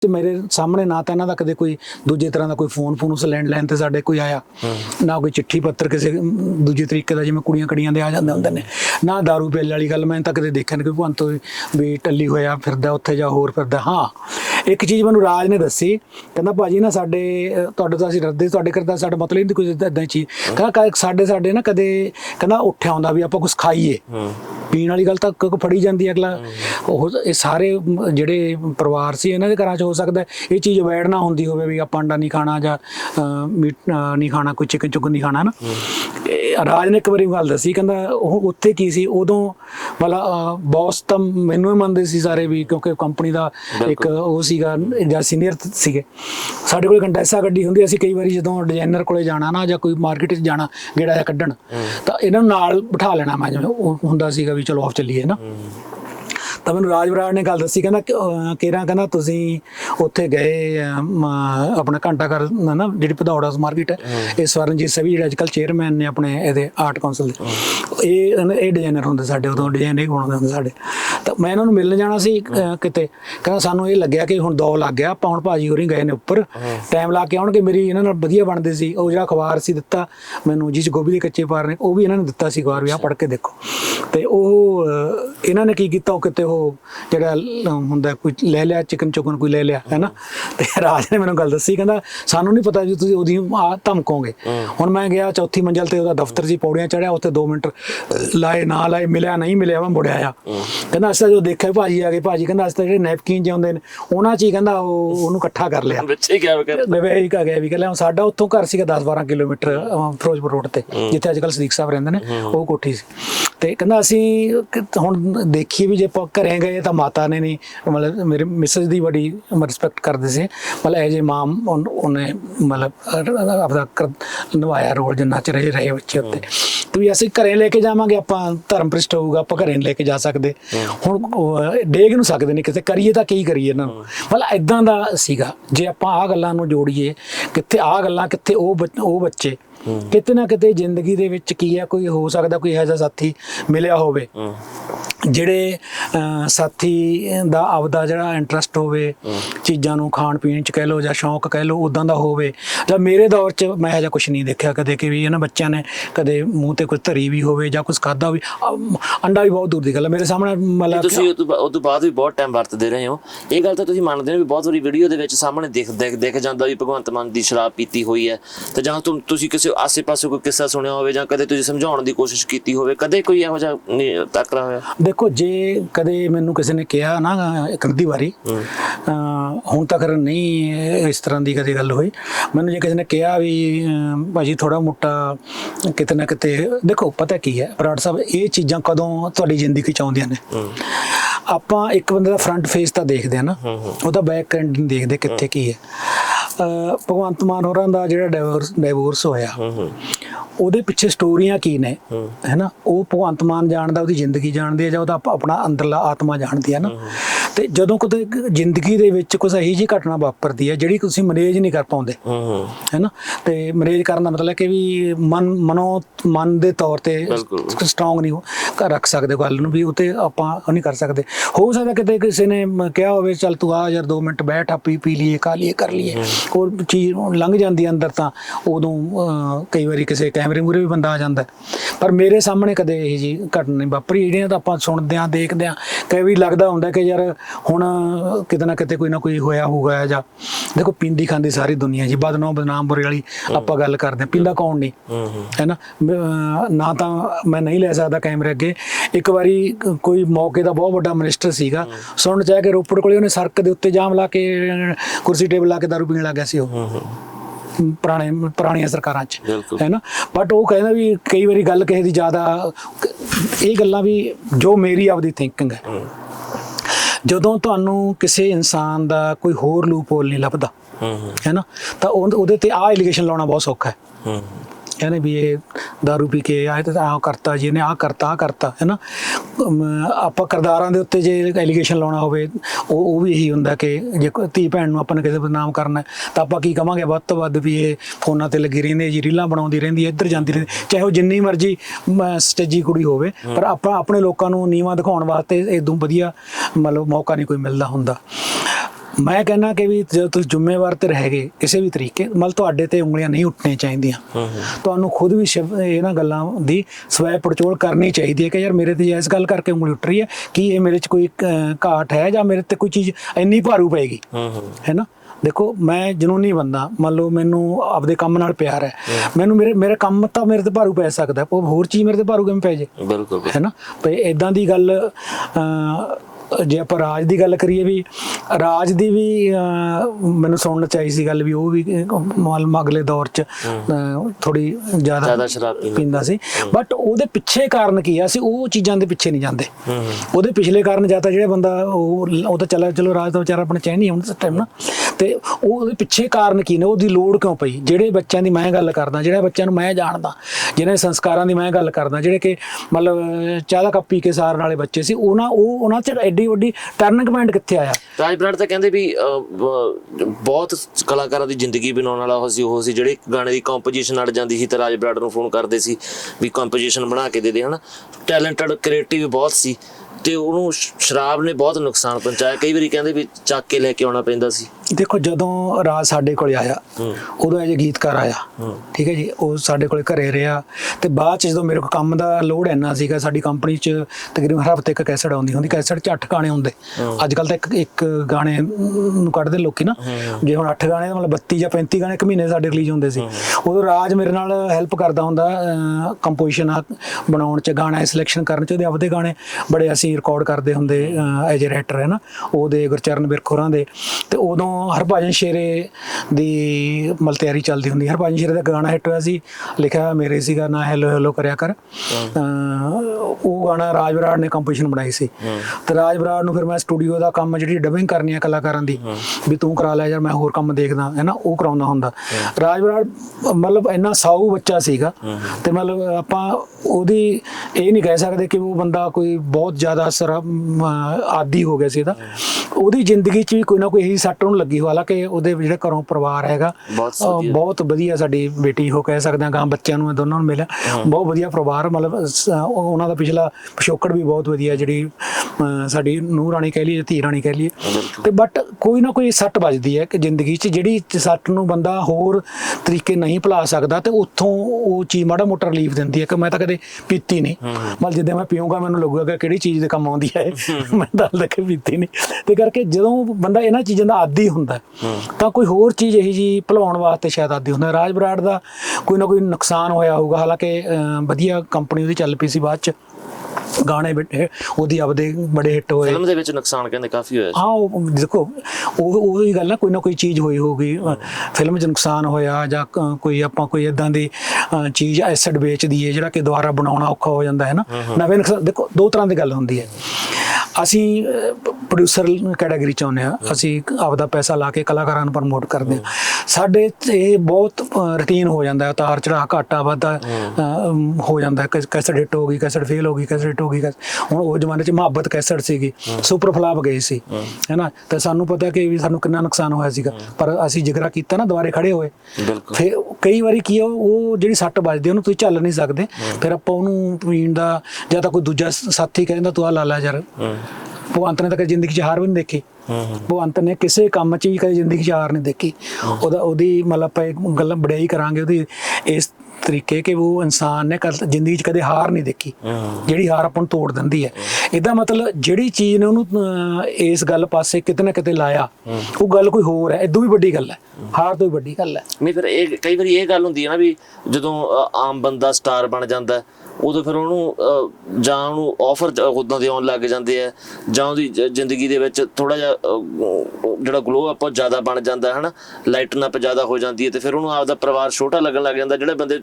ਤੇ ਮੇਰੇ ਸਾਹਮਣੇ ਨਾ ਤਾਂ ਇਹਨਾਂ ਦਾ ਕਦੇ ਕੋਈ ਦੂਜੇ ਤਰ੍ਹਾਂ ਦਾ ਕੋਈ ਫੋਨ ਫੋਨ ਉਸ ਲੈਂਡਲਾਈਨ ਤੇ ਸਾਡੇ ਕੋਈ ਆਇਆ। ਨਾ ਕੋਈ ਚਿੱਠੀ ਪੱਤਰ ਕਿਸੇ ਦੂਜੇ ਤਰੀਕੇ ਦਾ ਜਿਵੇਂ ਕੁੜੀਆਂ ਕੜੀਆਂ ਦੇ ਆ ਜਾਂਦੇ ਹੁੰਦੇ ਨੇ। ਨਾ दारू ਪੀਣ ਵਾਲੀ ਗੱਲ ਮੈਂ ਤਾਂ ਕਦੇ ਦੇਖਿਆ ਨਹੀਂ ਕੋਈ ਭੰਤ ਵੀ ਟੱਲੀ ਹੋਇਆ ਫਿਰਦਾ ਉੱਥੇ ਜਾਂ ਹੋਰ ਫਿਰਦਾ। ਹਾਂ ਇੱਕ ਚੀਜ਼ ਮੈਨੂੰ ਰਾਜ ਨੇ ਦੱਸੀ ਕਹਿੰਦਾ ਭਾਜੀ ਨਾ ਸਾਡੇ ਤੁਹਾਡੇ ਤੋਂ ਅਸੀਂ ਰੱਦੇ ਤੁਹਾਡੇ ਕਰਦਾ ਸਾਡਾ ਮਤਲਬ ਨਹੀਂ ਕੋਈ ਇਦਾਂ ਦੀ ਚੀਜ਼। ਕਹਿੰਦਾ ਸਾਡੇ ਸਾਡੇ ਨਾ ਕਦੇ ਕਹਿੰਦਾ ਉੱਠਿਆ ਹੁੰਦਾ ਵੀ ਆਪਾਂ ਕੁਝ ਖਾਈਏ। ਪੀਣ ਵਾਲੀ ਗੱਲ ਤਾਂ ਕਿਉਂਕਿ ਫੜੀ ਜਾਂਦੀ ਹੈ ਅਗਲਾ। ਉਹ ਇਹ ਸਾਰੇ ਜਿਹੜੇ ਪਰਿਵਾਰ ਸੀ ਇਹਨਾਂ ਦੇ ਘਰਾਂ 'ਚ ਹੋ ਸਕਦਾ ਇਹ ਚੀਜ਼ ਅਵੈਡ ਨਾ ਹੁੰਦੀ ਹੋਵੇ ਵੀ ਆਪਾਂ ਅੰਡਾ ਨਹੀਂ ਖਾਣਾ ਜਾਂ ਮੀਟ ਨਹੀਂ ਖਾਣਾ ਕੋਈ ਚਿਕਨ ਚੁਕਨ ਨਹੀਂ ਖਾਣਾ ਨਾ ਇਹ ਰਾਜ ਨੇ ਇੱਕ ਵਾਰੀ ਗੱਲ ਦੱਸੀ ਕਹਿੰਦਾ ਉਹ ਉੱਥੇ ਕੀ ਸੀ? ਉਦੋਂ ਮਤਲਬ ਬੌਸ ਤਾਂ ਮੈਨੂੰ ਹੀ ਮੰਨਦੇ ਸੀ ਸਾਰੇ ਵੀ ਕਿਉਂਕਿ ਕੰਪਨੀ ਦਾ ਇੱਕ ਉਹ ਸੀਗਾ ਜਾਂ ਸੀਨੀਅਰ ਸੀਗੇ। ਸਾਡੇ ਕੋਲ ਕੰਟੈਸਾ ਗੱਡੀ ਹੁੰਦੀ ਅਸੀਂ ਕਈ ਵਾਰੀ ਜਦੋਂ ਡਿਜ਼ਾਈਨਰ ਕੋਲੇ ਜਾਣਾ ਨਾ ਜਾਂ ਕੋਈ ਮਾਰਕੀਟ 'ਚ ਜਾਣਾ ਗੇੜਾ ਜਿਹਾ ਕੱਢਣ ਤਾਂ ਇਹਨਾਂ ਨੂੰ ਨਾਲ ਬਿਠਾ ਲੈਣਾ ਮੈਂ ਜਿਵੇਂ ਉਹ ਹੁੰਦਾ ਸੀਗਾ ਵੀ ਚਲੋ ਆਫ ਚੱਲੀਏ ਨਾ। ਤਾਂ ਮੈਨੂੰ ਰਾਜ ਬਰਾੜ ਨੇ ਗੱਲ ਦੱਸੀ ਕਹਿੰਦਾ ਕੇਰਾਂ ਕਹਿੰਦਾ ਤੁਸੀਂ ਉੱਥੇ ਗਏ ਆਪਣਾ ਘੰਟਾ ਘਰ ਨਾ ਜਿਹੜੀ ਭਦੌੜਾ ਮਾਰਕੀਟ ਹੈ ਇਹ ਸਵਰਨਜੀਤ ਸਵੀ ਜਿਹੜਾ ਅੱਜਕੱਲ ਚੇਅਰਮੈਨ ਨੇ ਆਪਣੇ ਇਹਦੇ ਆਰਟ ਕਾਉਂਸਲ ਦੇ। ਇਹ ਇਹ ਡਿਜ਼ਾਈਨਰ ਹੁੰਦੇ ਸਾਡੇ ਉਦੋਂ ਡਿਜ਼ਾਈਨ ਇਹ ਬਣਾਉਂਦੇ ਹੁੰਦੇ ਸਾਡੇ। ਮੈਂ ਇਹਨਾਂ ਨੂੰ ਮਿਲਣ ਜਾਣਾ ਸੀ ਅਹ, ਕਿਤੇ। ਕਹਿੰਦਾ ਸਾਨੂੰ ਇਹ ਲੱਗਿਆ ਕਿ ਹੁਣ ਦੋ ਲੱਗ ਗਿਆ ਆਪਾਂ ਹੁਣ ਭਾਜੀ ਹੋਰੀ ਗਏ ਨੇ ਉੱਪਰ। ਟਾਈਮ ਲਾ ਕੇ ਆਉਣਗੇ ਮੇਰੀ ਇਹਨਾਂ ਨਾਲ ਵਧੀਆ ਬਣਦੇ ਸੀ। ਉਹ ਜਿਹੜਾ ਅਖਬਾਰ ਸੀ ਦਿੱਤਾ ਮੈਨੂੰ ਜਿਸ ਗੋਭੀ ਦੇ ਕੱਚੇ ਪਾਰ ਨੇ ਉਹ ਵੀ ਇਹਨਾਂ ਨੇ ਦਿੱਤਾ ਸੀ ਅਖਬਾਰ ਵੀ ਆ ਪੜ੍ਹ ਕੇ ਦੇਖੋ। ਤੇ ਉਹ ਅਹ, ਇਹਨਾਂ ਨੇ ਕੀ ਕੀਤਾ ਉਹ ਕਿਤੇ ਉਹ ਜਿਹੜਾ ਲ- ਹੁੰਦਾ ਕੋਈ ਲੈ ਲਿਆ ਚਿਕਨ ਚੁਕਨ ਕੋਈ ਲੈ ਲਿਆ ਹੈਨਾ? ਤੇ ਰਾਜ ਨੇ ਮੈਨੂੰ ਗੱਲ ਦੱਸੀ ਕਹਿੰਦਾ ਸਾਨੂੰ ਨਹੀਂ ਪਤਾ ਜੀ ਤੁਸੀਂ ਉਹਦੀ ਆ ਧਮਕੋਗੇ ਹੁਣ ਮੈਂ ਗਿਆ ਚੌਥੀ ਮੰਜ਼ਲ ਤੇ ਉਹਦਾ ਦਫ਼ਤਰ ਜੀ ਪੌੜੀਆਂ ਚੜਿਆ ਉੱਥੇ 2 ਮਿੰਟ ਲਾਏ ਨਾ ਲਾਏ ਮਿਲਿਆ ਨਹੀਂ ਮਿਲਿਆ ਮੈਂ ਮੁੜਿਆ ਆ ਕਹਿੰਦਾ ਅਸਾਂ ਜੋ ਦੇਖਿਆ ਭਾਜੀ ਆ ਗਏ ਭਾਜੀ ਕਹਿੰਦਾ ਅਸਾਂ ਜਿਹੜੇ ਨੈਪਕਿਨ ਜਿਹੇ ਹੁੰਦੇ ਨੇ ਉਹਨਾਂ 'ਚ ਹੀ ਕਹਿੰਦਾ ਉਹ ਉਹਨੂੰ ਇਕੱਠਾ ਕਰ ਲਿਆ। ਬੱਚੇ ਕਿਆ ਕਰ ਲਵੇ ਹੀ ਗਿਆ ਵੀ ਕਹਿੰਦਾ ਸਾਡਾ ਉੱਥੋਂ ਘਰ ਸੀਗਾ 10 12 ਕਿਲੋਮੀਟਰ ਫਿਰੋਜ਼ਪੁਰ ਰੋਡ ਤੇ ਜਿੱਥੇ ਅੱਜਕੱਲ ਸਦੀਕ ਸਾਹਿਬ ਰਹਿੰਦੇ ਨੇ ਉਹ ਕੋਠੀ ਸੀ। ਤੇ ਕਹਿੰਦਾ ਅਸੀਂ ਹੁਣ ਦੇਖੀਏ ਵੀ ਜੇ ਆਪਾਂ ਘਰੇ ਗਏ ਤਾਂ ਮਾਤਾ ਨੇ ਨਹੀਂ ਮਤਲਬ ਮੇਰੇ ਮਿਸਸ ਦੀ ਬੜੀ ਰਿਸਪੈਕਟ ਕਰਦੇ ਸੀ। ਮਤਲਬ ਐਜ ਏ ਮਾਮ ਉਹਨੇ ਮਤਲਬ ਆਪਦਾ ਨਿਭਾਇਆ ਰੋਲ ਜਿੰਨਾ ਚ ਰਹੇ ਰਹੇ ਬੱਚੇ ਉੱਤੇ ਵੀ ਅਸੀਂ ਘਰੇ ਲੈ ਕੇ ਜਾਵਾਂਗੇ ਆਪਾਂ ਧਰਮ ਪ੍ਰਿਸ਼ਟ ਹੋਊਗਾ ਆਪਾਂ ਘਰੇ ਨਹੀਂ ਲੈ ਕੇ ਜਾ ਸਕਦੇ। ਹੁਣ ਉਹ ਡੇਗ ਨੂੰ ਸਕਦੇ ਨੇ ਕਿਤੇ ਕਰੀਏ ਤਾਂ ਕੀ ਕਰੀਏ ਇਹਨਾਂ ਨੂੰ ਮਤਲਬ ਇਦਾਂ ਦਾ ਸੀਗਾ। ਜੇ ਆਪਾਂ ਆ ਗੱਲਾਂ ਨੂੰ ਜੋੜੀਏ ਕਿੱਥੇ ਆ ਗੱਲਾਂ ਕਿੱਥੇ ਉਹ ਉਹ ਬੱਚੇ ਕਿਤੇ ਨਾ ਕਿਤੇ ਜ਼ਿੰਦਗੀ ਦੇ ਵਿੱਚ ਕੀ ਹੈ ਕੋਈ ਹੋ ਸਕਦਾ ਕੋਈ ਇਹੋ ਜਿਹਾ ਸਾਥੀ ਮਿਲਿਆ ਹੋਵੇ। ਜਿਹੜੇ ਸਾਥੀ ਦਾ ਆਪਦਾ ਜਿਹੜਾ ਇੰਟਰਸਟ ਹੋਵੇ, ਚੀਜ਼ਾਂ ਨੂੰ ਖਾਣ ਪੀਣ ਚ ਕਹਿ ਲਓ ਜਾਂ ਸ਼ੌਂਕ ਕਹਿ ਲਓ ਉਦਾਂ ਦਾ ਹੋਵੇ, ਜਾਂ ਮੇਰੇ ਦੌਰ ਚ ਮੈਂ ਇਹੋ ਜਿਹਾ ਕੁਝ ਨਹੀਂ ਦੇਖਿਆ ਕਦੇ ਕਿ ਵੀ ਇਹਨਾਂ ਬੱਚਿਆਂ ਨੇ ਕਦੇ ਮੂੰਹ ਤੇ ਕੋਈ ਧਰੀ ਵੀ ਹੋਵੇ ਜਾਂ ਕੁਝ ਖਾਦਾ ਵੀ ਅੰਡਾ ਵੀ ਬਹੁਤ ਦੂਰ ਦੀ ਗੱਲ ਹੈ। ਮੇਰੇ ਸਾਹਮਣੇ ਮਤਲਬ ਤੁਸੀਂ ਉਹ ਤੋਂ ਬਾਅਦ ਵੀ ਬਹੁਤ ਟਾਈਮ ਵਰਤਦੇ ਰਹੇ ਹੋ। ਇਹ ਗੱਲ ਤਾਂ ਤੁਸੀਂ ਮੰਨਦੇ ਹੋ ਵੀ ਬਹੁਤ ਵਾਰੀ ਵੀਡੀਓ ਦੇ ਵਿੱਚ ਸਾਹਮਣੇ ਦਿਖ ਦਿਖ ਦਿਖ ਜਾਂਦਾ ਵੀ ਭਗਵੰਤ ਮਾਨ ਦੀ ਸ਼ਰਾਬ ਪੀਤੀ ਹੋਈ ਹੈ। ਤੇ ਜਾਂ ਤੁਸੀਂ ਕਿਸੇ ਆਸੇ-ਪਾਸੇ ਕੋਈ ਕਿੱਸਾ ਸੁਣਿਆ ਹੋਵੇ ਜਾਂ ਕਦੇ ਤੁਸੀਂ ਸਮਝਾਉਣ ਦੀ ਕੋਸ਼ਿਸ਼ ਕੀਤੀ ਹੋਵੇ। ਕਦੇ ਕੋਈ ਇਹੋ ਜਿਹਾ ਨਹੀਂ ਟੱਕਰਾ ਹੋਇਆ? ਦੇਖੋ ਜੇ ਕਦੇ ਮੈਨੂੰ ਕਿਸੇ ਨੇ ਕਿਹਾ ਨਾ ਇੱਕ ਅੱਧੀ ਵਾਰੀ ਹੁਣ ਤੱਕ ਨਹੀਂ ਇਸ ਤਰ੍ਹਾਂ ਦੀ ਕਦੇ ਗੱਲ ਹੋਈ। ਮੈਨੂੰ ਜੇ ਕਿਸੇ ਨੇ ਕਿਹਾ ਵੀ ਭਾਜੀ ਥੋੜਾ ਮੋਟਾ ਕਿਤੇ ਨਾ ਕਿਤੇ ਦੇਖੋ ਪਤਾ ਕੀ ਹੈ ਬਰਾੜ ਸਾਹਿਬ ਇਹ ਚੀਜ਼ਾਂ ਕਦੋਂ ਤੁਹਾਡੀ ਜ਼ਿੰਦਗੀ ਚ ਆਉਂਦੀਆਂ ਨੇ। ਆਪਾਂ ਇੱਕ ਬੰਦੇ ਦਾ ਫਰੰਟ ਫੇਸ ਤਾਂ ਦੇਖਦੇ ਆ ਨਾ ਉਹਦਾ ਬੈਕ ਐਂਡ ਨਹੀਂ ਦੇਖਦੇ ਕਿੱਥੇ ਕੀ ਹੈ। ਭਗਵੰਤ ਮਾਨ ਹੋਰਾਂ ਦਾ ਜਿਹੜਾ ਡਿਵੋਰਸ ਡਿਵੋਰਸ ਹੋਇਆ ਉਹਦੇ ਪਿੱਛੇ ਸਟੋਰੀਆਂ ਕੀ ਨੇ? ਹੈਨਾ? ਉਹ ਭਗਵੰਤ ਮਾਨ ਜਾਣਦਾ ਉਹਦੀ ਜ਼ਿੰਦਗੀ ਜਾਣਦੀ ਹੈ ਜਾਂ ਉਹਦਾ ਆਪ- ਆਪਣਾ ਅੰਦਰਲਾ ਆਤਮਾ ਜਾਣਦੀ ਹੈ ਨਾ? ਤੇ ਜਦੋਂ ਕਦੇ ਕ- ਜ਼ਿੰਦਗੀ ਦੇ ਵਿੱਚ ਕੁਝ ਇਹੀ ਜਿਹੀ ਘਟਨਾ ਵਾਪਰਦੀ ਹੈ ਜਿਹੜੀ ਤੁਸੀਂ ਮੈਨੇਜ ਨਹੀਂ ਕਰ ਪਾਉਂਦੇ ਹੂੰ ਹੂੰ। ਹੈਨਾ? ਤੇ ਮੈਨੇਜ ਕਰਨ ਦਾ ਮਤਲਬ ਕਿ ਵੀ ਮਨ ਮਨੋ ਮਨ ਦੇ ਤੌਰ ਤੇ। ਸਟਰੋਂਗ ਨਹੀਂ ਹੋ ਰੱਖ ਸਕਦੇ ਗੱਲ ਨੂੰ ਵੀ ਉਤੇ ਆਪਾਂ ਉਹ ਨਹੀਂ ਕਰ ਸਕਦੇ। ਹੋ ਸਕਦਾ ਕਿਤੇ ਕਿਸੇ ਨੇ ਕਿਹਾ ਹੋਵੇ ਚੱਲ ਤੂੰ ਆ ਯਾਰ 2 ਮਿੰਟ ਬੈਠ ਆ ਪੀ ਪੀ ਲਈਏ ਖਾ ਲਈਏ ਕਰ ਲਈਏ। ਉਹ ਚੀਜ਼ ਲੰਘ ਜਾਂਦੀ ਹੈ ਅੰਦਰ ਤਾਂ ਉਦੋਂ ਕਈ ਵਾਰੀ ਕਿਸੇ ਕੈਮਰੇ ਮੂਰੇ ਵੀ ਬੰਦਾ ਆ ਜਾਂਦਾ। ਪਰ ਮੇਰੇ ਸਾਹਮਣੇ ਕਦੇ ਇਹ ਜੀ ਘਟਨਾ ਨਹੀਂ ਵਾਪਰੀ। ਜਿਹੜੀਆਂ ਤਾਂ ਆਪਾਂ ਸੁਣਦੇ ਆਂ ਦੇਖਦੇ ਆਂ ਕਈ ਵਾਰੀ ਲੱਗਦਾ ਹੁੰਦਾ ਕਿ ਯਾਰ ਹੁਣ ਕਿਤੇ ਨਾ ਕਿਤੇ ਕੋਈ ਨਾ ਕੋਈ ਹੋਇਆ ਹੋਊਗਾ ਜਾਂ ਦੇਖੋ ਪਿੰਦੀ ਖਾਂਦੀ ਸਾਰੀ ਦੁਨੀਆ ਜੀ ਬਦਨਾਮ ਬਦਨਾਮ ਬੁਰੇ ਵਾਲੀ ਆਪਾਂ ਗੱਲ ਕਰਦੇ ਆਂ ਪਿੰਦਾ ਕੌਣ ਨਹੀਂ? ਹੂੰ ਹੈਨਾ ਨਾ? ਤਾਂ ਮੈਂ ਨਹੀਂ ਲੈ ਸਕਦਾ ਕੈਮਰੇ ਅੱਗੇ। ਇੱਕ ਵਾਰੀ ਕੋਈ ਮੌਕੇ ਦਾ ਬਹੁਤ ਵੱਡਾ ਮਿਨਿਸਟਰ ਸੀਗਾ। ਸੁਣਨ ਚਾਹ ਕੇ ਰੋਪੜ ਕੋਲੇ ਉਹਨੇ ਸੜਕ ਦੇ ਉੱਤੇ ਜਾਮ ਲਾ ਕੇ ਕੁਰਸੀ ਟੇਬਲ ਲਾ ਕੇ ਦਾਰੂ ਪੀਣ ਲੱਗ ਗਿਆ ਸੀ ਉਹ? ਹੂੰ ਹੂੰ। ਪੁਰਾਣੇ ਪੁਰਾਣੀਆਂ ਸਰਕਾਰਾਂ 'ਚ। ਹੈ ਨਾ? ਬਟ ਉਹ ਕਹਿੰਦਾ ਵੀ ਕਈ ਵਾਰੀ ਗੱਲ ਕਿਸੇ ਦੀ ਜ਼ਿਆਦਾ ਇਹ ਗੱਲਾਂ ਵੀ ਜੋ ਮੇਰੀ ਆਪਦੀ ਥਿੰਕਿੰਗ ਹੈ। ਜਦੋਂ ਤੁਹਾਨੂੰ ਕਿਸੇ ਇਨਸਾਨ ਦਾ ਕੋਈ ਹੋਰ ਲੂਪ ਹੋਲ ਨਹੀਂ ਲੱਭਦਾ ਹੂੰ ਨਾ? ਤਾਂ ਉਹ- ਉਹਦੇ ਤੇ ਆਹ ਐਲੀਗੇਸ਼ਨ ਲਾਉਣਾ ਬਹੁਤ ਸੌਖਾ ਹੈ। ਹੂੰ ਕਹਿੰਦੇ ਵੀ ਇਹ दारू ਪੀ ਕੇ ਆਏ ਤਾਂ ਆਹ ਕਰਤਾ ਜੀ, ਇਹਨੇ ਆਹ ਕਰਤਾ ਆਹ ਕਰਤਾ, ਹੈ ਨਾ? ਆਪਾਂ ਕਰਦਾਰਾਂ ਦੇ ਉੱਤੇ ਜੇ ਐਲੀਗੇਸ਼ਨ ਲਾਉਣਾ ਹੋਵੇ, ਉਹ ਉਹ ਵੀ ਇਹੀ ਹੁੰਦਾ ਕਿ ਜੇ ਧੀ ਭੈਣ ਨੂੰ ਆਪਾਂ ਨੇ ਕਿਸੇ ਬਦਨਾਮ ਕਰਨਾ ਤਾਂ ਆਪਾਂ ਕੀ ਕਵਾਂਗੇ? ਵੱਧ ਤੋਂ ਵੱਧ ਵੀ ਇਹ ਫੋਨਾਂ ਤੇ ਲੱਗੀ ਰਹਿੰਦੀ ਹੈ ਜੀ, ਰੀਲਾਂ ਬਣਾਉਂਦੀ ਰਹਿੰਦੀ ਹੈ, ਇੱਧਰ ਜਾਂਦੀ ਰਹਿੰਦੀ ਚਾਹੇ ਉਹ ਜਿੰਨੀ ਮਰਜ਼ੀ ਸਟੇਜੀ ਕੁੜੀ ਹੋਵੇ, ਪਰ ਆਪਾਂ ਆਪਣੇ ਲੋਕਾਂ ਨੂੰ ਨੀਵਾਂ ਦਿਖਾਉਣ ਵਾਸਤੇ ਇਦੋਂ ਵਧੀਆ ਮਤਲਬ ਮੌਕਾ ਨਹੀਂ ਕੋਈ ਮਿਲਦਾ ਹੁੰਦਾ। ਮੈਂ ਕਹਿੰਦਾ ਕਿ ਵੀ ਜਦੋਂ ਤੁਸੀਂ ਜ਼ਿੰਮੇਵਾਰ ਤੇ ਰਹੇਗੇ ਕਿਸੇ ਵੀ ਤਰੀਕੇ ਮਤਲਬ ਤੁਹਾਡੇ ਤੇ ਉਂਗਲੀਆਂ ਨਹੀਂ ਉੱਠਣੀਆਂ ਚਾਹੀਦੀਆਂ। ਤੁਹਾਨੂੰ ਖੁਦ ਵੀ ਇਹਨਾਂ ਗੱਲਾਂ ਦੀ ਸਵੈ ਪੜਚੋਲ ਕਰਨੀ ਚਾਹੀਦੀ ਹੈ ਕਿ ਯਾਰ ਮੇਰੇ ਤੇ ਇਸ ਗੱਲ ਕਰਕੇ ਉਂਗਲੀ ਉੱਠ ਰਹੀ ਹੈ ਕਿ ਇਹ ਮੇਰੇ 'ਚ ਕੋਈ ਘਾਟ ਹੈ ਜਾਂ ਮੇਰੇ ਤੇ ਕੋਈ ਚੀਜ਼ ਇੰਨੀ ਭਾਰੂ ਪਏਗੀ। ਹੂੰ ਨਾ? ਦੇਖੋ ਮੈਂ ਜਨੂਨੀ ਬੰਦਾ ਮੰਨ ਲਓ ਮੈਨੂੰ ਆਪਦੇ ਕੰਮ ਨਾਲ ਪਿਆਰ ਹੈ। ਮੈਨੂੰ ਮੇਰੇ ਮੇਰੇ ਕੰਮ ਤਾਂ ਮੇਰੇ ਤੇ ਭਾਰੂ ਪੈ ਸਕਦਾ ਉਹ ਹੋਰ ਚੀਜ਼ ਮੇਰੇ ਤੇ ਭਾਰੂ ਕਿਵੇਂ ਪੈ ਜੇ? ਬਿਲਕੁਲ ਹੈ ਨਾ? ਤੇ ਇਦਾਂ ਦੀ ਗੱਲ ਜੇ ਆਪਾਂ ਰਾਜ ਦੀ ਗੱਲ ਕਰੀਏ ਵੀ ਰਾਜ ਦੀ ਵੀ ਮੈਨੂੰ ਸੁਣਨ ਚਾਹੀ ਸੀ ਗੱਲ ਵੀ ਉਹ ਵੀ ਮਾਲ ਅਗਲੇ ਦੌਰ ਚ ਥੋੜੀ ਜ਼ਿਆਦਾ ਜ਼ਿਆਦਾ ਸ਼ਰਾਬ ਪੀਂਦਾ। ਸੀ। ਬਟ ਉਹਦੇ ਪਿੱਛੇ ਕਾਰਨ ਕੀ ਆ? ਸੀ ਉਹ ਚੀਜ਼ਾਂ ਦੇ ਪਿੱਛੇ ਨਹੀਂ ਜਾਂਦੇ। ਉਹਦੇ ਪਿਛਲੇ ਕਾਰਨ ਜਾਂ ਤਾਂ ਜਿਹੜੇ ਬੰਦਾ ਉਹ ਉਹ ਤਾਂ ਚਲਾ ਚਲੋ ਰਾਜ ਦਾ ਵਿਚਾਰਾ ਆਪਣੇ ਚੈਨ ਨਹੀਂ ਹੁੰਦਾ ਟਾਈਮ ਨਾ। ਤੇ ਉਹ ਉਹਦੇ ਪਿੱਛੇ ਕਾਰਨ ਕੀ ਨੇ? ਉਹਦੀ ਲੋੜ ਕਿਉਂ ਪਈ? ਜਿਹੜੇ ਬੱਚਿਆਂ ਦੀ ਮੈਂ ਗੱਲ ਕਰਦਾ, ਜਿਹੜੇ ਬੱਚਿਆਂ ਨੂੰ ਮੈਂ ਜਾਣਦਾ, ਜਿਹਨਾਂ ਦੇ ਸੰਸਕਾਰਾਂ ਦੀ ਮੈਂ ਗੱਲ ਕਰਦਾ, ਜਿਹੜੇ ਕਿ ਮਤਲਬ ਚਾਹ ਦਾ ਕੱਪ ਪੀ ਕੇ ਸਾਰਨ ਵਾਲੇ ਬੱਚੇ ਸੀ, ਉਹਨਾਂ, ਉਹ, ਉਹਨਾਂ 'ਚ ਐਡੀ ਵੱਡੀ ਟਰਨਿੰਗ ਪੁਆਇੰਟ ਕਿੱਥੇ ਆਇਆ? ਰਾਜ ਬਰਾੜ ਤਾਂ ਕਹਿੰਦੇ ਵੀ ਬਹੁਤ ਕਲਾਕਾਰਾਂ ਦੀ ਜ਼ਿੰਦਗੀ ਬਣਾਉਣ ਵਾਲਾ ਉਹ ਸੀ ਉਹ ਸੀ ਜਿਹੜੇ ਗਾਣੇ ਦੀ ਕੰਪੋਜੀਸ਼ਨ ਅੜ ਜਾਂਦੀ ਸੀ ਤੇ ਰਾਜ ਬਰਾੜ ਨੂੰ ਫੋਨ ਕਰਦੇ ਸੀ ਵੀ ਕੰਪੋਜੀਸ਼ਨ ਬਣਾ ਕੇ ਦੇ ਦੇ, ਹਨਾ? ਟੈਲੈਂਟਡ ਕ੍ਰੀਏਟਿਵ ਬਹੁਤ ਸੀ ਤੇ ਉਹਨੂੰ ਸ਼ਰਾਬ ਨੇ ਬਹੁਤ ਨੁਕਸਾਨ ਪਹੁੰਚਾਇਆ। ਕਈ ਵਾਰੀ ਕਹਿੰਦੇ ਵੀ ਚੱਕ ਕੇ ਲੈ ਕੇ ਆਉਣਾ ਪੈਂਦਾ ਸੀ। ਦੇਖੋ ਜਦੋਂ ਰਾਜ ਸਾਡੇ ਕੋਲ ਆਇਆ ਹੂੰ ਉਦੋਂ ਇਹ ਗੀਤਕਾਰ ਆਇਆ, ਠੀਕ ਹੈ ਜੀ, ਉਹ ਸਾਡੇ ਕੋਲ ਘਰੇ ਰਿਹਾ ਤੇ ਬਾਅਦ ਚ ਜਦੋਂ ਮੇਰੇ ਕੋਲ ਕੰਮ ਦਾ ਲੋਡ ਇੰਨਾ ਸੀਗਾ, ਸਾਡੀ ਕੰਪਨੀ ਚ ਤਕਰੀਬਨ ਹਰ ਹਫ਼ਤੇ ਇੱਕ ਕੈਸਟ ਆਉਂਦੀ ਹੁੰਦੀ, ਕੈਸਟ ਚ 8 ਗਾਣੇ ਹੁੰਦੇ। ਅੱਜ ਕੱਲ ਤਾਂ ਇੱਕ ਇੱਕ ਗਾਣੇ ਨੂੰ ਕੱਢਦੇ ਲੋਕੀ ਨਾ, ਜੇ ਹੁਣ 8 ਗਾਣੇ, ਮਤਲਬ 32 ਜਾਂ 35 ਗਾਣੇ ਇੱਕ ਮਹੀਨੇ ਸਾਡੇ ਰਿਲੀਜ਼ ਹੁੰਦੇ ਸੀ। ਉਦੋਂ ਰਾਜ ਮੇਰੇ ਨਾਲ ਹੈਲਪ ਕਰਦਾ ਹੁੰਦਾ ਕੰਪੋਜੀਸ਼ਨ ਬਣਾਉਣ ਚ, ਗਾਣਾ ਸਿਲੈਕਸ਼ਨ ਕਰਨ ਚ, ਉਹਦੇ ਆਪਦੇ ਗਾਣੇ ਬੜੇ ਅਸੀਂ ਰਿਕਾਰਡ ਕਰਦੇ ਹੁੰਦੇ ਐਜ ਰੈਟਰ ਹੈ ਨਾ, ਉਹਦੇ ਗੁਰਚਰਨ ਬਿਰਖੋਰਾਂ ਦੇ। ਤੇ ਉਦੋਂ ਹਰਭਜਨ ਸ਼ੇਰੇ ਦੀ ਮਲ ਤਿਆਰੀ ਚੱਲਦੀ ਹੁੰਦੀ ਹਰਭਜਨ ਸ਼ੇਰੇ ਦਾ ਗਾਣਾ ਹਿੱਟ ਹੋਇਆ ਸੀ। ਲਿਖਿਆ ਮੇਰੇ ਸੀਗਾ ਨਾ ਹੈਲੋ ਹੈਲੋ ਕਰਿਆ ਕਰ। ਉਹ ਗਾਣਾ ਰਾਜ ਬਰਾੜ ਨੇ ਕੰਪੋਜੀਸ਼ਨ ਬਣਾਈ ਸੀ। ਤੇ ਰਾਜ ਬਰਾੜ ਨੂੰ ਫਿਰ ਮੈਂ ਸਟੂਡੀਓ ਦਾ ਕੰਮ ਜਿਹੜੀ ਡਬਿੰਗ ਕਰਨੀ ਆ ਕਲਾਕਾਰਾਂ ਦੀ ਵੀ ਤੂੰ ਕਰਾ ਲੈ ਯਾਰ ਮੈਂ ਹੋਰ ਕੰਮ ਦੇਖਦਾ ਹੈ ਨਾ? ਉਹ ਕਰਾਉਂਦਾ ਹੁੰਦਾ। ਰਾਜ ਬਰਾੜ ਮਤਲਬ ਇੰਨਾ ਸਾਊ ਬੱਚਾ ਸੀਗਾ ਤੇ ਮਤਲਬ ਆਪਾਂ ਉਹਦੀ ਇਹ ਨਹੀਂ ਕਹਿ ਸਕਦੇ ਕਿ ਉਹ ਬੰਦਾ ਕੋਈ ਬਹੁਤ ਜ਼ਿਆਦਾ ਆਦੀ ਹੋ ਗਿਆ ਸੀ ਇਹਦਾ। ਉਹਦੀ ਜ਼ਿੰਦਗੀ 'ਚ ਵੀ ਕੋਈ ਨਾ ਕੋਈ ਇਹੀ ਸੱਟ ਉਹਨੂੰ ਲੱਗੀ ਹੋ ਹਾਲਾਂਕਿ ਉਹਦੇ ਜਿਹੜੇ ਘਰੋਂ ਪਰਿਵਾਰ ਹੈਗਾ ਬਹੁਤ ਵਧੀਆ। ਸਾਡੀ ਬੇਟੀ ਹੋ ਕਹਿ ਸਕਦੇ ਹਾਂ ਗਾਂ ਬੱਚਿਆਂ ਨੂੰ ਦੋਨਾਂ ਨੂੰ ਮਿਲਿਆ। ਬਹੁਤ ਵਧੀਆ ਪਰਿਵਾਰ ਮਤਲਬ ਉਹਨਾਂ ਦਾ ਪਿਛਲਾ ਪਿਛੋਕੜ ਵੀ ਬਹੁਤ ਵਧੀਆ ਜਿਹੜੀ ਸਾਡੀ ਨੂੰਹ ਰਾਣੀ ਕਹਿ ਲਈਏ ਧੀ ਰਾਣੀ ਕਹਿ ਲਈਏ। ਤੇ ਬਟ ਕੋਈ ਨਾ ਕੋਈ ਸੱਟ ਵੱਜਦੀ ਹੈ ਕਿ ਜ਼ਿੰਦਗੀ 'ਚ ਜਿਹੜੀ ਸੱਟ ਨੂੰ ਬੰਦਾ ਹੋਰ ਤਰੀਕੇ ਨਹੀਂ ਭੁਲਾ ਸਕਦਾ ਤੇ ਉੱਥੋਂ ਉਹ ਚੀਜ਼ ਮਾੜਾ ਮੋਟਾ ਰਿਲੀਫ ਦਿੰਦੀ ਹੈ ਕਿ ਮੈਂ ਤਾਂ ਕਦੇ ਪੀਤੀ ਨਹੀਂ। ਮਤਲਬ ਜਿੱਦਾਂ ਮੈਂ ਪੀਊਂਗਾ ਮੈਨੂੰ ਲੱਗੂਗਾ ਕਿ ਕਿਹੜੀ ਚੀਜ਼ ਦੇ ਕੰਮ ਆਉਂਦੀ ਹੈ। ਮੈਂ ਤਾਂ ਤੱਕ ਪੀਤੀ ਨਹੀਂ। ਤੇ ਕਰਕੇ ਜਦੋਂ ਬੰਦਾ ਇਹਨਾਂ ਚੀਜ਼ਾਂ ਦਾ ਆਦੀ ਹੁੰਦਾ ਤਾਂ ਕੋਈ ਹੋਰ ਚੀਜ਼ ਇਹੀ ਜੀ ਭੁਲਾਉਣ ਵਾਸਤੇ ਸ਼ਾਇਦ ਆਦੀ ਹੁੰਦਾ। ਰਾਜ ਬਰਾੜ ਦਾ ਕੋਈ ਨਾ ਕੋਈ ਨੁਕਸਾਨ ਹੋਇਆ ਹੋਊਗਾ। ਹਾਲਾਂਕਿ ਵਧੀਆ ਕੰਪਨੀ ਉਹਦੀ ਚੱਲ ਪਈ ਸੀ ਬਾਅਦ ਚ। ਗਾਣੇ ਬੈਠੇ ਉਹਦੀ ਆਪਦੇ ਬੜੇ ਹਿੱਟ ਹੋਏ। ਫਿਲਮ ਦੇ ਵਿੱਚ ਨੁਕਸਾਨ ਕਹਿੰਦੇ ਕਾਫੀ ਹੋਇਆ ਹਾਂ ਉਹ ਦੇਖੋ ਉਹ ਉਹ ਹੀ ਗੱਲ ਨਾ ਕੋਈ ਨਾ ਕੋਈ ਚੀਜ਼ ਹੋਈ ਹੋਊਗੀ। ਫਿਲਮ 'ਚ ਨੁਕਸਾਨ ਹੋਇਆ ਜਾਂ ਕੋਈ ਆਪਾਂ ਕੋਈ ਇਦਾਂ ਦੀ ਚੀਜ਼ ਐਸਿਡ ਵੇਚ ਦਈਏ ਜਿਹੜਾ ਕਿ ਦੁਬਾਰਾ ਬਣਾਉਣਾ ਔਖਾ ਹੋ ਜਾਂਦਾ ਹੈ ਨਾ। ਨਵੇਂ ਨੁਕਸਾਨ ਦੇਖੋ ਦੋ ਤਰ੍ਹਾਂ ਦੀ ਗੱਲ ਹੁੰਦੀ ਹੈ। ਅਸੀਂ ਪ੍ਰੋਡਿਊਸਰ ਕੈਟਾਗਰੀ ਚ ਆਉਂਦੇ ਆ ਅਸੀਂ ਆਪਦਾ ਪੈਸਾ ਲਾ ਕੇ ਕਲਾਕਾਰਾਂ ਨੂੰ ਪ੍ਰਮੋਟ ਕਰਦੇ ਆ ਸਾਡੇ ਇਹ ਬਹੁਤ ਰੁਟੀਨ ਹੋ ਜਾਂਦਾ ਹੈ। ਉਤਾਰ ਚੜਾ ਘਾਟਾ ਵਾਧਾ ਹੋ। ਜਾਂਦਾ ਹੈ। ਕੈਸਟ ਹਿੱਟ ਹੋ ਗਈ ਕੈਸਟ ਫੇਲ ਹੋ ਗਈ ਕੈਸਟ ਹਿੱਟ ਹੋ ਗਈ ਹੁਣ ਉਹ ਜ਼ਮਾਨੇ 'ਚ ਮੁਹੱਬਤ ਕੈਸਟ ਸੀਗੀ। ਸੁਪਰ ਫਲਾਪ ਗਈ ਸੀ। ਹੈਨਾ? ਤੇ ਸਾਨੂੰ ਪਤਾ ਕਿ ਵੀ ਸਾਨੂੰ ਕਿੰਨਾ ਨੁਕਸਾਨ ਹੋਇਆ ਸੀਗਾ। ਪਰ ਅਸੀਂ ਜਿਗਰਾ ਕੀਤਾ ਨਾ ਦੁਬਾਰੇ ਖੜੇ ਹੋਏ। ਫਿਰ ਕਈ ਵਾਰੀ ਕੀ ਉਹ ਜਿਹੜੀ ਸੱਟ ਵੱਜਦੀ ਉਹਨੂੰ ਤੁਸੀਂ ਝੱਲ ਨਹੀਂ ਸਕਦੇ। ਫਿਰ ਆਪਾਂ ਉਹਨੂੰ ਪੀਣ ਦਾ ਜਾਂ ਤਾਂ ਕੋਈ ਦੂਜਾ ਸਾਥੀ ਕਹਿੰਦਾ ਤੂੰ ਆ ਲਾ ਲੈ ਯਾਰ। ਭਗਵੰਤ ਨੇ ਤਾਂ ਕਦੇ ਜ਼ਿੰਦਗੀ 'ਚ ਹਾਰ ਵੀ ਨਹੀਂ ਦੇਖੀ। ਭਗਵੰਤ ਨੇ ਕਿਸੇ ਕੰਮ 'ਚ ਵੀ ਕਦੇ ਜ਼ਿੰਦਗੀ 'ਚ ਹਾਰ ਨਹੀਂ ਦੇਖੀ। ਉਹਦਾ ਉਹਦੀ ਮਤਲਬ ਆਪਾਂ ਇੱਕ ਗੱਲ ਬੜਾਈ ਕਰਾਂਗੇ ਉਹਦੀ ਇਸ ਤਰੀਕੇ ਕਿ ਉਹ ਇਨਸਾਨ ਨੇ ਜ਼ਿੰਦਗੀ 'ਚ ਕਦੇ ਹਾਰ ਨਹੀਂ ਦੇਖੀ। ਜਿਹੜੀ ਹਾਰ ਆਪਾਂ ਨੂੰ ਤੋੜ ਦਿੰਦੀ ਹੈ। ਇਹਦਾ ਮਤਲਬ ਜਿਹੜੀ ਚੀਜ਼ ਨੇ ਉਹਨੂੰ ਇਸ ਗੱਲ ਪਾਸੇ ਕਿਤੇ ਨਾ ਕਿਤੇ ਲਾਇਆ ਉਹ ਗੱਲ ਕੋਈ ਹੋਰ ਹੈ। ਇਦੋਂ ਵੀ ਵੱਡੀ ਗੱਲ ਹੈ। ਹਾਰ ਤੋਂ ਵੀ ਵੱਡੀ ਗੱਲ ਹੈ। ਨਹੀਂ ਫਿਰ ਇਹ ਕਈ ਵਾਰੀ ਇਹ ਗੱਲ ਹੁੰਦੀ ਹੈ ਨਾ ਵੀ ਜਦੋਂ ਆਮ ਬੰਦਾ ਸਟਾਰ ਬਣ ਜਾਂਦਾ ਹੈ, ਉਦੋਂ ਫਿਰ ਉਹਨੂੰ ਜਾਂ ਉਹਨੂੰ ਆਫਰ ਉਦਾਂ ਦੇ ਆਉਣ ਲੱਗ ਜਾਂਦੇ ਆ ਜਾਂ ਉਹਦੀ ਜ਼ਿੰਦਗੀ ਦੇ ਵਿੱਚ ਥੋੜਾ ਜਿਹਾ ਜਿਹੜਾ ਗਲੋ ਅਪ ਜ਼ਿਆਦਾ ਬਣ ਜਾਂਦਾ ਹੈ ਹਨਾ? ਲਾਈਟਨ ਅਪ ਜ਼ਿਆਦਾ ਹੋ ਜਾਂਦੀ ਹੈ ਤੇ ਫਿਰ ਉਹਨੂੰ ਆਪਦਾ ਪਰਿਵਾਰ ਛੋਟਾ ਲੱਗਣ ਲੱਗ ਜਾਂਦਾ ਜਿਹੜੇ ਬੰਦੇ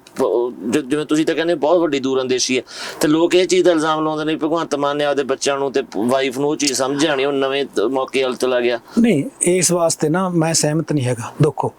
ਜਿਵੇਂ ਤੁਸੀਂ ਤਾਂ ਕਹਿੰਦੇ ਬਹੁਤ ਵੱਡੀ ਦੂਰਅੰਦੇਸ਼ੀ ਹੈ। ਤੇ ਲੋਕ ਇਹ ਚੀਜ਼ ਦਾ ਇਲਜ਼ਾਮ ਲਾਉਂਦੇ ਨੇ ਭਗਵੰਤ ਮਾਨ ਨੇ ਆਪਦੇ ਬੱਚਿਆਂ ਨੂੰ ਤੇ ਵਾਈਫ ਨੂੰ ਉਹ ਚੀਜ਼ ਸਮਝਾਣੀ ਉਹ ਨਵੇਂ ਮੌਕੇ ਵੱਲ ਚਲਾ ਗਿਆ। ਨਹੀਂ ਇਸ ਵਾਸਤੇ ਨਾ ਮੈਂ ਸਹਿਮਤ ਨਹੀਂ ਹੈਗਾ ਦੇਖੋ।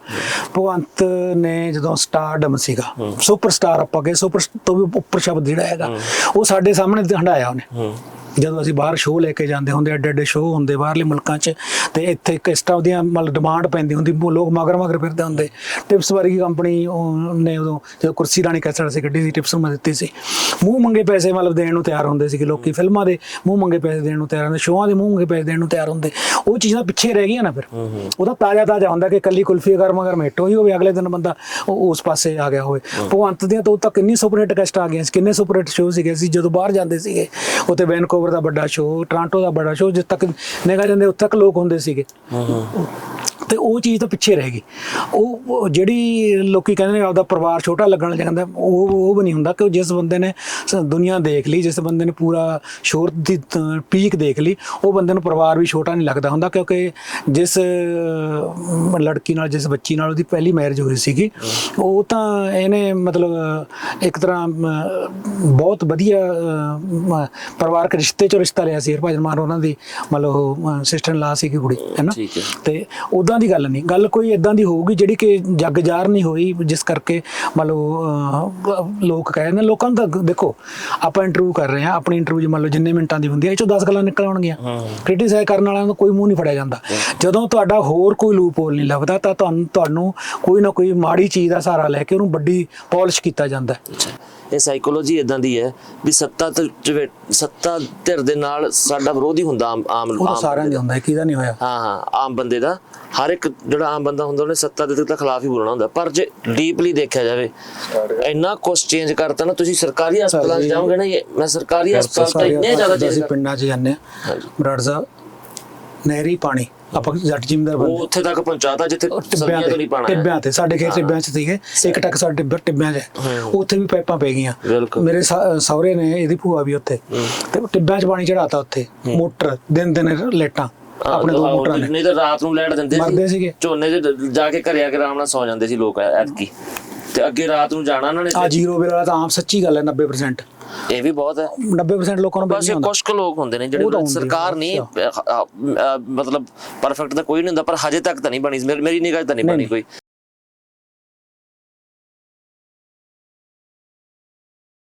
ਭਗਵੰਤ ਨੇ ਜਦੋਂ ਸਟਾਰਡਮ ਸੀਗਾ ਸੁਪਰਸਟਾਰ ਆਪਾਂ ਕਹੇ ਸੁਪਰ ਤੋਂ ਵੀ ਉੱਪਰ ਸ਼ਬਦ ਜਿਹੜਾ ਹੈਗਾ ਉਹ ਸਾਡੇ ਸਾਹਮਣੇ ਹੰਡਾਇਆ ਉਹਨੇ। ਜਦੋਂ ਅਸੀਂ ਬਾਹਰ ਸ਼ੋਅ ਲੈ ਕੇ ਜਾਂਦੇ ਹੁੰਦੇ ਐਡੇ ਐਡੇ ਸ਼ੋਅ ਹੁੰਦੇ ਬਾਹਰਲੇ ਮੁਲਕਾਂ 'ਚ ਤੇ ਇੱਥੇ ਕਿਸ ਤਰ੍ਹਾਂ ਦੀਆਂ ਮਤਲਬ ਡਿਮਾਂਡ ਪੈਂਦੀ ਹੁੰਦੀ ਲੋਕ ਮਗਰ ਮਗਰ ਫਿਰਦੇ ਹੁੰਦੇ। ਟਿਪਸ ਵਰਗੀ ਕੰਪਨੀ ਨੇ ਉਦੋਂ ਜਦੋਂ ਕੁਰਸੀ ਰਾਣੀ ਕੈਸਟ ਸੀ ਗੱਡੀ ਸੀ ਟਿਪਸ ਮੈਂ ਦਿੱਤੀ ਸੀ। ਮੂੰਹ ਮੰਗੇ ਪੈਸੇ ਮਤਲਬ ਦੇਣ ਨੂੰ ਤਿਆਰ ਹੁੰਦੇ ਸੀਗੇ ਲੋਕੀ ਫਿਲਮਾਂ ਦੇ ਮੂੰਹ ਮੰਗੇ ਪੈਸੇ ਦੇਣ ਨੂੰ ਤਿਆਰ ਹੁੰਦੇ ਸ਼ੋਆਂ ਦੇ ਮੂੰਹ ਮੰਗੇ ਪੈਸੇ ਦੇਣ ਨੂੰ ਤਿਆਰ ਹੁੰਦੇ। ਉਹ ਚੀਜ਼ਾਂ ਪਿੱਛੇ ਰਹਿ ਗਈਆਂ ਨਾ ਫਿਰ। ਉਹਦਾ ਤਾਜ਼ਾ ਤਾਜ਼ਾ ਹੁੰਦਾ ਕਿ ਕੱਲੀ ਕੁਲਫੀ ਗਰਮ ਗਰਮ ਹਿੱਟ ਹੋਈ ਹੋਵੇ ਅਗਲੇ ਦਿਨ ਬੰਦਾ ਉਹ ਉਸ ਪਾਸੇ ਆ ਗਿਆ ਹੋਵੇ। ਭਗਵੰਤ ਦੀਆਂ ਤਾਂ ਉਹ ਤਾਂ ਕਿੰਨੀ ਸੁਪਰ ਹਿੱਟ ਕੈਸਟ ਆ ਗਈਆਂ ਸੀ ਕਿੰਨੇ ਸੁਪਰ ਹਿੱਟ ਸ਼ੋਅ ਸੀਗੇ ਸੀ ਜਦੋਂ ਬਾਹਰ ਜਾਂਦੇ ਸੀਗੇ ਉੱਥੇ ਵੈਨਕੂਵਰ ਦਾ ਵੱਡਾ ਸ਼ੋਅ ਟੋਰਾਂਟੋ ਦਾ ਵੱਡਾ ਸ਼ੋਅ ਜਿੱਥੇ ਤੱਕ ਨਿਗਾਹ ਜਾਂਦੇ ਉੱਥੇ ਤੱਕ ਲੋਕ ਹੁੰਦੇ ਸੀਗੇ। ਤੇ ਉਹ ਚੀਜ਼ ਤਾਂ ਪਿੱਛੇ ਰਹਿ ਗਈ। ਉਹ ਜਿਹੜੀ ਲੋਕੀ ਕਹਿੰਦੇ ਨੇ ਆਪਦਾ ਪਰਿਵਾਰ ਛੋਟਾ ਲੱਗਣ ਲੱਗ ਜਾਂਦਾ ਉਹ ਉਹ ਵੀ ਨਹੀਂ ਹੁੰਦਾ ਕਿ ਜਿਸ ਬੰਦੇ ਨੇ ਦੁਨੀਆ ਦੇਖ ਲਈ ਜਿਸ ਬੰਦੇ ਨੇ ਪੂਰਾ ਸ਼ੋਰ ਦੀ ਪੀਕ ਦੇਖ ਲਈ ਉਹ ਬੰਦੇ ਨੂੰ ਪਰਿਵਾਰ ਵੀ ਛੋਟਾ ਨਹੀਂ ਲੱਗਦਾ ਹੁੰਦਾ ਕਿਉਂਕਿ ਜਿਸ ਲੜਕੀ ਨਾਲ ਜਿਸ ਬੱਚੀ ਨਾਲ ਉਹਦੀ ਪਹਿਲੀ ਮੈਰਿਜ ਹੋਈ ਸੀਗੀ ਉਹ ਤਾਂ ਇਹਨੇ ਮਤਲਬ ਇੱਕ ਤਰ੍ਹਾਂ ਬਹੁਤ ਵਧੀਆ ਪਰਿਵਾਰਕ ਰਿਸ਼ਤੇ ਚੋਂ ਰਿਸ਼ਤਾ ਲਿਆ ਸੀ ਹਰਭਜਨ ਮਾਨ ਉਹਨਾਂ ਦੀ ਮਤਲਬ ਸਿਸਟਰ ਲਾ ਸੀ ਕੁੜੀ ਹੈ ਨਾ? ਠੀਕ ਹੈ। ਉਦਾਂ ਦੀ ਗੱਲ ਨਹੀਂ। ਗੱਲ ਕੋਈ ਇਦਾਂ ਦੀ ਹੋਊਗੀ ਜਿਹੜੀ ਕਿ ਜੱਗ ਜਾਰ ਨਹੀਂ ਹੋਈ ਜਿਸ ਕਰਕੇ ਮੰਨ ਲਓ ਲੋਕ ਕਹਿੰਦੇ ਨੇ ਲੋਕਾਂ ਨੂੰ ਤਾਂ ਦੇਖੋ ਆਪਾਂ ਇੰਟਰਵਿਊ ਕਰ ਰਹੇ ਹਾਂ ਆਪਣੀ ਇੰਟਰਵਿਊ 'ਚ ਮੰਨ ਲਓ ਜਿੰਨੇ ਮਿੰਟਾਂ ਦੀ ਹੁੰਦੀ ਹੈ ਇਹ ਚੋਂ 10 ਗੱਲਾਂ ਨਿਕਲ ਆਉਣਗੀਆਂ। ਕ੍ਰਿਟਿਸਾਈਜ਼ ਕਰਨ ਵਾਲਿਆਂ ਦਾ ਕੋਈ ਮੂੰਹ ਨਹੀਂ ਫੜਿਆ ਜਾਂਦਾ। ਜਦੋਂ ਤੁਹਾਡਾ ਹੋਰ ਕੋਈ ਲੂਪ ਹੋਲ ਨਹੀਂ ਲੱਭਦਾ ਤਾਂ ਤੁਹਾਨੂੰ ਤੁਹਾਨੂੰ ਕੋਈ ਨਾ ਕੋਈ ਮਾੜੀ ਚੀਜ਼ ਦਾ ਸਹਾਰਾ ਲੈ ਕੇ ਉਹਨੂੰ ਵੱਡੀ ਪਾਲਿਸ਼ ਕੀਤਾ ਜਾਂਦਾ ਇਹ ਸਾਈਕੋਲੋਜੀ ਇਦਾਂ ਦੀ ਹੈ ਵੀ ਸੱਤਾ ਤੇ ਸੱਤਾ ਧਿਰ ਦੇ ਨਾਲ ਸਾਡਾ ਵਿਰੋਧ ਹੀ ਹੁੰਦਾ ਆਮ ਆਮ ਆਮ ਸਾਰਿਆਂ ਦੇ ਹੁੰਦਾ ਕਿਹਦਾ ਨਹੀਂ ਹੋਇਆ? ਹਾਂ ਹਾਂ ਆਮ ਬੰਦੇ ਦਾ। ਹਰ ਇੱਕ ਜਿਹੜਾ ਆਮ ਬੰਦਾ ਹੁੰਦਾ ਉਹਨੇ ਸੱਤਾ ਦੇ ਤਾਂ ਖਿਲਾਫ ਹੀ ਬੋਲਣਾ ਹੁੰਦਾ। ਪਰ ਜੇ ਡੀਪਲੀ ਦੇਖਿਆ ਜਾਵੇ ਇੰਨਾ ਕੁਝ ਚੇਂਜ ਕਰਤਾ ਨਾ ਤੁਸੀਂ ਸਰਕਾਰੀ ਹਸਪਤਾਲਾਂ 'ਚ ਜਾਓਗੇ ਨਾ ਇਹ ਮੈਂ ਸਰਕਾਰੀ ਹਸਪਤਾਲ ਤਾਂ ਇੰਨੇ ਜ਼ਿਆਦਾ ਚੇਂਜ ਪਿੰਡਾਂ 'ਚ ਜਾਂਦੇ ਹਾਂ। ਬਰਾੜ ਸਾਹਿਬ ਨਹਿਰੀ ਪਾਣੀ ਆਪਾਂ ਜੱਟ ਜਿਮਦਾਰ ਬੰਦੇ। ਉਹ ਉੱਥੇ ਤੱਕ ਪਹੁੰਚਾਤਾ ਜਿੱਥੇ ਸਬਜ਼ੀਆਂ ਤੇ ਨਹੀਂ ਪਾਣਾ ਟਿੱਬਿਆਂ ਤੇ ਸਾਡੇ ਖੇਤ ਟਿੱਬਿਆਂ 'ਚ ਸੀਗੇ ਇੱਕ ਟੱਕ ਸਾਡੇ ਟਿੱਬੇ ਟਿੱਬਿਆਂ 'ਚ। ਉੱਥੇ ਵੀ ਪਾਈਪਾਂ ਪੈ ਗਈਆਂ। ਮੇਰੇ ਸਹ- ਸਹੁਰੇ ਨੇ ਇਹਦੀ ਭੂਆ ਵੀ ਉੱਥੇ। ਤੇ ਟਿੱਬਿਆਂ 'ਚ ਪਾਣੀ ਚੜਾਤਾ ਉੱਥੇ ਮੋਟਰ ਦਿਨ ਦਿਨ ਲੇਟਾਂ। ਆਪਣੇ ਦੋ ਮੋਟਰਾਂ ਨੇ। ਨਹੀਂ ਤਾਂ ਰਾਤ ਨੂੰ ਲੈਟ ਦਿੰਦੇ ਮਰਦੇ ਸੀਗੇ। ਝੋਨੇ 'ਚ ਜਾ ਕੇ ਘਰੇ ਆ ਕੇ ਆਰਾਮ ਨਾਲ ਸੌ ਜਾਂਦੇ ਸੀ ਲੋਕ ਐਤਕੀ। ਤੇ ਅੱਗੇ ਰਾਤ ਨੂੰ ਜਾਣਾ ਉਹਨਾਂ ਨੇ ਆ ਜ਼ੀਰੋ ਬਿੱਲ ਵਾਲਾ ਤਾਂ ਆਮ ਸੱਚੀ ਗੱਲ ਹੈ 90% ਇਹ ਵੀ ਬਹੁਤ ਹੈ। 90% ਲੋਕਾਂ ਨੂੰ ਬਸ ਕੁਝ ਕੁ ਲੋਕ ਹੁੰਦੇ ਨੇ ਜਿਹੜੇ ਸਰਕਾਰ ਨਹੀਂ ਮਤਲਬ ਪਰਫੈਕਟ ਤਾਂ ਕੋਈ ਨਹੀਂ ਹੁੰਦਾ ਪਰ ਹਜੇ ਤੱਕ ਤਾਂ ਨਹੀਂ ਬਣੀ। ਮੇਰੀ- ਨਿਗਾਹ ਤਾਂ ਨਹੀਂ ਬਣੀ ਕੋਈ।